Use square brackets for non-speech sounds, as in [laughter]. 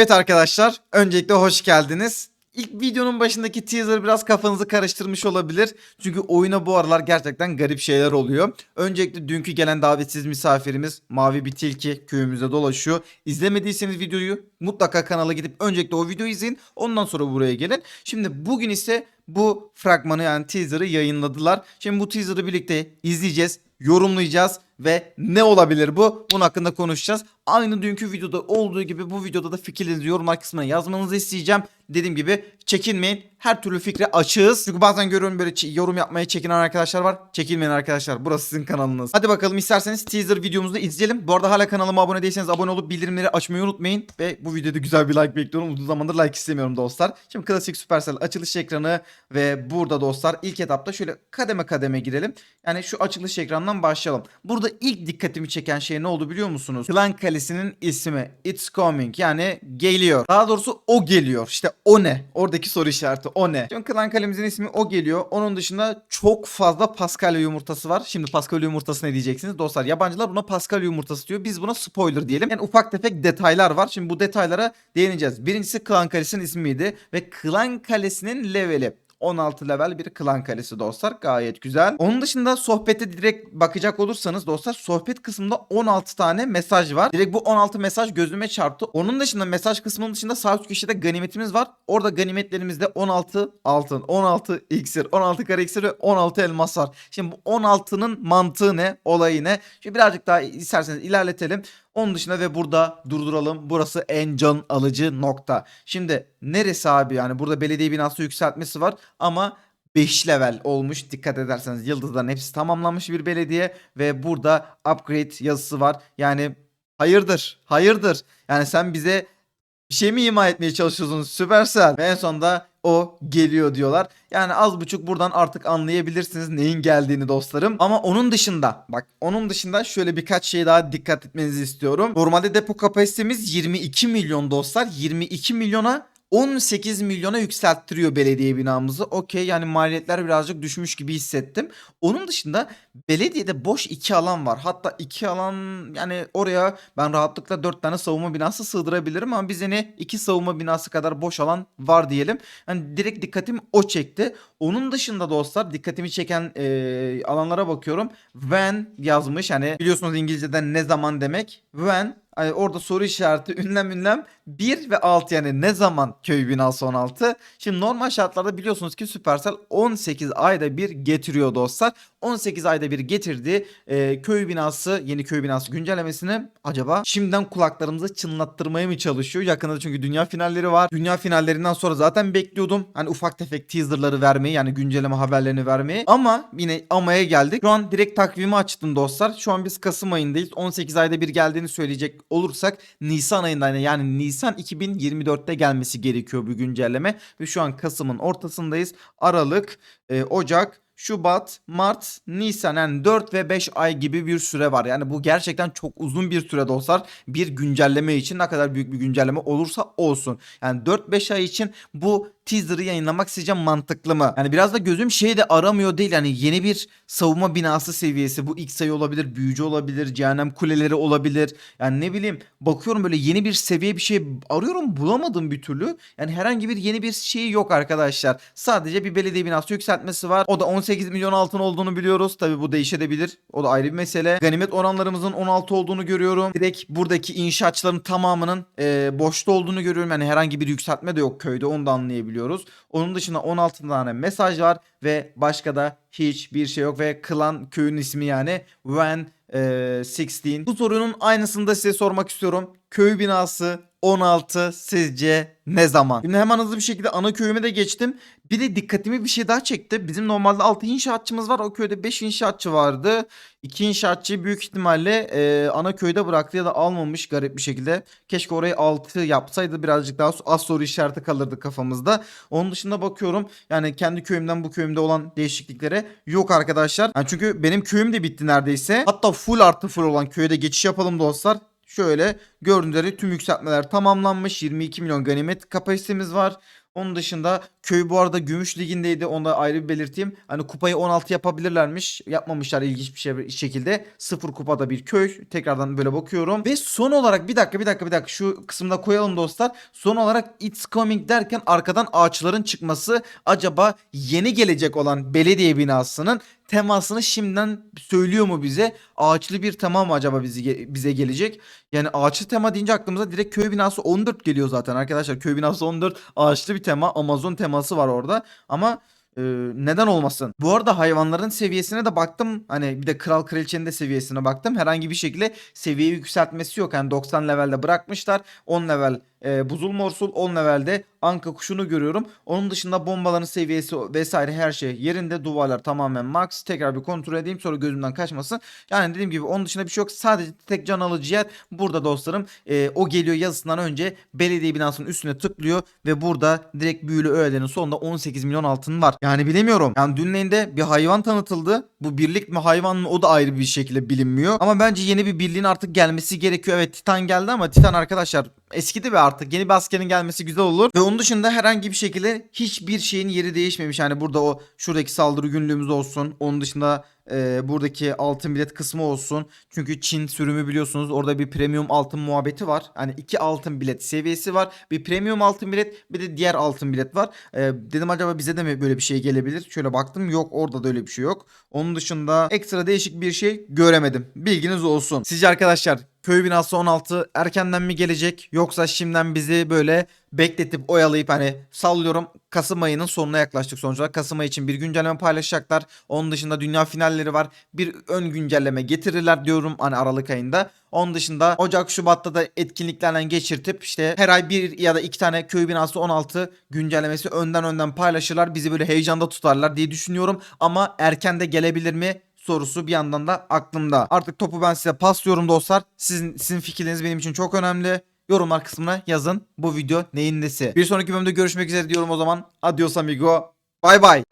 Evet arkadaşlar, öncelikle hoş geldiniz. İlk videonun başındaki teaser biraz kafanızı karıştırmış olabilir. Çünkü oyuna bu aralar gerçekten garip şeyler oluyor. Öncelikle dünkü gelen davetsiz misafirimiz Mavi bir tilki köyümüzde dolaşıyor. İzlemediyseniz videoyu mutlaka kanala gidip öncelikle o videoyu izleyin. Ondan sonra buraya gelin. Şimdi bugün ise bu fragmanı yani teaser'ı yayınladılar. Şimdi bu teaser'ı birlikte izleyeceğiz, yorumlayacağız ve ne olabilir bu? Bunun hakkında konuşacağız. Aynı dünkü videoda olduğu gibi bu videoda da fikirlerinizi yorumlar kısmına yazmanızı isteyeceğim. Dediğim gibi çekinmeyin. Her türlü fikre açığız. Çünkü bazen görüyorum böyle yorum yapmaya çekinen arkadaşlar var. Çekinmeyin arkadaşlar. Burası sizin kanalınız. Hadi bakalım isterseniz teaser videomuzu izleyelim. Bu arada hala kanalıma abone değilseniz abone olup bildirimleri açmayı unutmayın. Ve bu videoda güzel bir like bekliyorum. Uzun zamandır like istemiyorum dostlar. Şimdi klasik Supercell açılış ekranı ve burada dostlar ilk etapta şöyle kademe kademe girelim. Yani şu açılış ekranından başlayalım. Burada ilk dikkatimi çeken şey ne oldu biliyor musunuz? Klan Kalesi'nin ismi. It's coming yani geliyor. Daha doğrusu o geliyor. İşte o ne? Oradaki soru işareti o ne? Şimdi Klan Kalemizin ismi o geliyor. Onun dışında çok fazla Paskalya yumurtası var. Şimdi Paskalya yumurtası ne diyeceksiniz? Dostlar yabancılar buna Paskalya yumurtası diyor. Biz buna spoiler diyelim. Yani ufak tefek detaylar var. Şimdi bu detaylara değineceğiz. Birincisi Klan Kalesi'nin ismiydi ve Klan Kalesi'nin leveli. 16 level bir klan kalesi dostlar. Gayet güzel. Onun dışında sohbete direkt bakacak olursanız dostlar sohbet kısmında 16 tane mesaj var. Direkt bu 16 mesaj gözüme çarptı. Onun dışında mesaj kısmının dışında sağ üst köşede ganimetimiz var. Orada ganimetlerimizde 16 altın, 16 iksir, 16 kare iksir ve 16 elmas var. Şimdi bu 16'nın mantığı ne? Olayı ne? Şimdi birazcık daha isterseniz ilerletelim. Onun dışında ve burada durduralım. Burası en can alıcı nokta. Şimdi neresi abi yani burada belediye binası yükseltmesi var ama 5 level olmuş. Dikkat ederseniz yıldızların hepsi tamamlanmış bir belediye ve burada upgrade yazısı var. Yani hayırdır, hayırdır. Yani sen bize bir şey mi ima etmeye çalışıyorsun Supercell? Ve en sonunda o geliyor diyorlar. Yani az buçuk buradan artık anlayabilirsiniz neyin geldiğini dostlarım. Ama onun dışında bak onun dışında şöyle birkaç şey daha dikkat etmenizi istiyorum. Normalde depo kapasitemiz 22 milyon dostlar. 22 milyona 18 milyona yükselttiriyor belediye binamızı. Okey yani maliyetler birazcık düşmüş gibi hissettim. Onun dışında belediyede boş iki alan var. Hatta iki alan yani oraya ben rahatlıkla 4 tane savunma binası sığdırabilirim ama bize ne iki savunma binası kadar boş alan var diyelim. Yani direkt dikkatim o çekti. Onun dışında dostlar dikkatimi çeken eee, alanlara bakıyorum. When yazmış hani biliyorsunuz İngilizce'den ne zaman demek. When Hani orada soru işareti [laughs] ünlem ünlem 1 ve 6 yani ne zaman köy binası 16. Şimdi normal şartlarda biliyorsunuz ki Supercell 18 ayda bir getiriyor dostlar. 18 ayda bir getirdiği e, köy binası yeni köy binası güncellemesini acaba şimdiden kulaklarımızı çınlattırmaya mı çalışıyor? Yakında çünkü dünya finalleri var. Dünya finallerinden sonra zaten bekliyordum. Hani ufak tefek teaserları vermeyi yani güncelleme haberlerini vermeyi. Ama yine amaya geldik. Şu an direkt takvimi açtım dostlar. Şu an biz Kasım ayındayız. 18 ayda bir geldiğini söyleyecek olursak Nisan ayında yani Nisan 2024'te gelmesi gerekiyor bu güncelleme. Ve şu an Kasım'ın ortasındayız. Aralık, e, Ocak, Şubat, Mart, Nisan yani 4 ve 5 ay gibi bir süre var. Yani bu gerçekten çok uzun bir süre dostlar. Bir güncelleme için ne kadar büyük bir güncelleme olursa olsun. Yani 4-5 ay için bu teaser'ı yayınlamak sizce mantıklı mı? Yani biraz da gözüm şey de aramıyor değil. Yani yeni bir savunma binası seviyesi. Bu ilk sayı olabilir, büyücü olabilir, cehennem kuleleri olabilir. Yani ne bileyim bakıyorum böyle yeni bir seviye bir şey arıyorum bulamadım bir türlü. Yani herhangi bir yeni bir şey yok arkadaşlar. Sadece bir belediye binası yükseltmesi var. O da 18 milyon altın olduğunu biliyoruz. Tabi bu değişebilir. O da ayrı bir mesele. Ganimet oranlarımızın 16 olduğunu görüyorum. Direkt buradaki inşaatçıların tamamının e, boşta olduğunu görüyorum. Yani herhangi bir yükseltme de yok köyde onu da anlayabiliyoruz. Onun dışında 16 tane mesaj var ve başka da hiçbir şey yok ve klan köyün ismi yani When e, 16. Bu sorunun aynısını da size sormak istiyorum. Köy binası 16 sizce ne zaman? Şimdi hemen hızlı bir şekilde ana köyüme de geçtim. Bir de dikkatimi bir şey daha çekti. Bizim normalde 6 inşaatçımız var. O köyde 5 inşaatçı vardı. 2 inşaatçıyı büyük ihtimalle e, ana köyde bıraktı ya da almamış garip bir şekilde. Keşke orayı 6 yapsaydı birazcık daha az soru işareti kalırdı kafamızda. Onun dışında bakıyorum yani kendi köyümden bu köyümde olan değişikliklere yok arkadaşlar. Yani çünkü benim köyüm de bitti neredeyse. Hatta full artı full olan köyde geçiş yapalım dostlar. Şöyle gördüğünüz üzere tüm yükseltmeler tamamlanmış. 22 milyon ganimet kapasitemiz var. Onun dışında köy bu arada Gümüş Ligi'ndeydi. Onu da ayrı bir belirteyim. Hani kupayı 16 yapabilirlermiş. Yapmamışlar ilginç bir şey, şekilde. Sıfır kupada bir köy. Tekrardan böyle bakıyorum. Ve son olarak bir dakika bir dakika bir dakika şu kısımda koyalım dostlar. Son olarak It's Coming derken arkadan ağaçların çıkması acaba yeni gelecek olan belediye binasının temasını şimdiden söylüyor mu bize? Ağaçlı bir tema mı acaba bizi, bize gelecek? Yani ağaçlı tema deyince aklımıza direkt köy binası 14 geliyor zaten arkadaşlar. Köy binası 14 ağaçlı bir tema. Amazon teması var orada. Ama e, neden olmasın? Bu arada hayvanların seviyesine de baktım. Hani bir de kral kraliçenin de seviyesine baktım. Herhangi bir şekilde seviyeyi yükseltmesi yok. Yani 90 levelde bırakmışlar. 10 level e, buzul morsul 10 levelde anka kuşunu görüyorum. Onun dışında bombaların seviyesi vesaire her şey yerinde. Duvarlar tamamen max. Tekrar bir kontrol edeyim sonra gözümden kaçmasın. Yani dediğim gibi onun dışında bir şey yok. Sadece tek can alıcı yer burada dostlarım. E, o geliyor yazısından önce belediye binasının üstüne tıklıyor ve burada direkt büyülü öğelerin sonunda 18 milyon altın var. Yani bilemiyorum. Yani dün lane'de bir hayvan tanıtıldı. Bu birlik mi hayvan mı o da ayrı bir şekilde bilinmiyor. Ama bence yeni bir birliğin artık gelmesi gerekiyor. Evet Titan geldi ama Titan arkadaşlar eskidi ve artık yeni bir askerin gelmesi güzel olur. Ve onun dışında herhangi bir şekilde hiçbir şeyin yeri değişmemiş. Yani burada o şuradaki saldırı günlüğümüz olsun. Onun dışında e, buradaki altın bilet kısmı olsun. Çünkü Çin sürümü biliyorsunuz orada bir premium altın muhabbeti var. Hani iki altın bilet seviyesi var. Bir premium altın bilet bir de diğer altın bilet var. E, dedim acaba bize de mi böyle bir şey gelebilir? Şöyle baktım yok orada da öyle bir şey yok. Onun dışında ekstra değişik bir şey göremedim. Bilginiz olsun. Sizce arkadaşlar köy binası 16 erkenden mi gelecek yoksa şimdiden bizi böyle bekletip oyalayıp hani sallıyorum Kasım ayının sonuna yaklaştık sonuç olarak. Kasım ayı için bir güncelleme paylaşacaklar. Onun dışında dünya finalleri var. Bir ön güncelleme getirirler diyorum hani Aralık ayında. Onun dışında Ocak Şubat'ta da etkinliklerden geçirtip işte her ay bir ya da iki tane köy binası 16 güncellemesi önden önden paylaşırlar. Bizi böyle heyecanda tutarlar diye düşünüyorum. Ama erken de gelebilir mi? Sorusu bir yandan da aklımda. Artık topu ben size paslıyorum dostlar. Sizin, sizin fikirleriniz benim için çok önemli. Yorumlar kısmına yazın bu video neyin nesi. Bir sonraki bölümde görüşmek üzere diyorum o zaman. Adios amigo. Bay bay.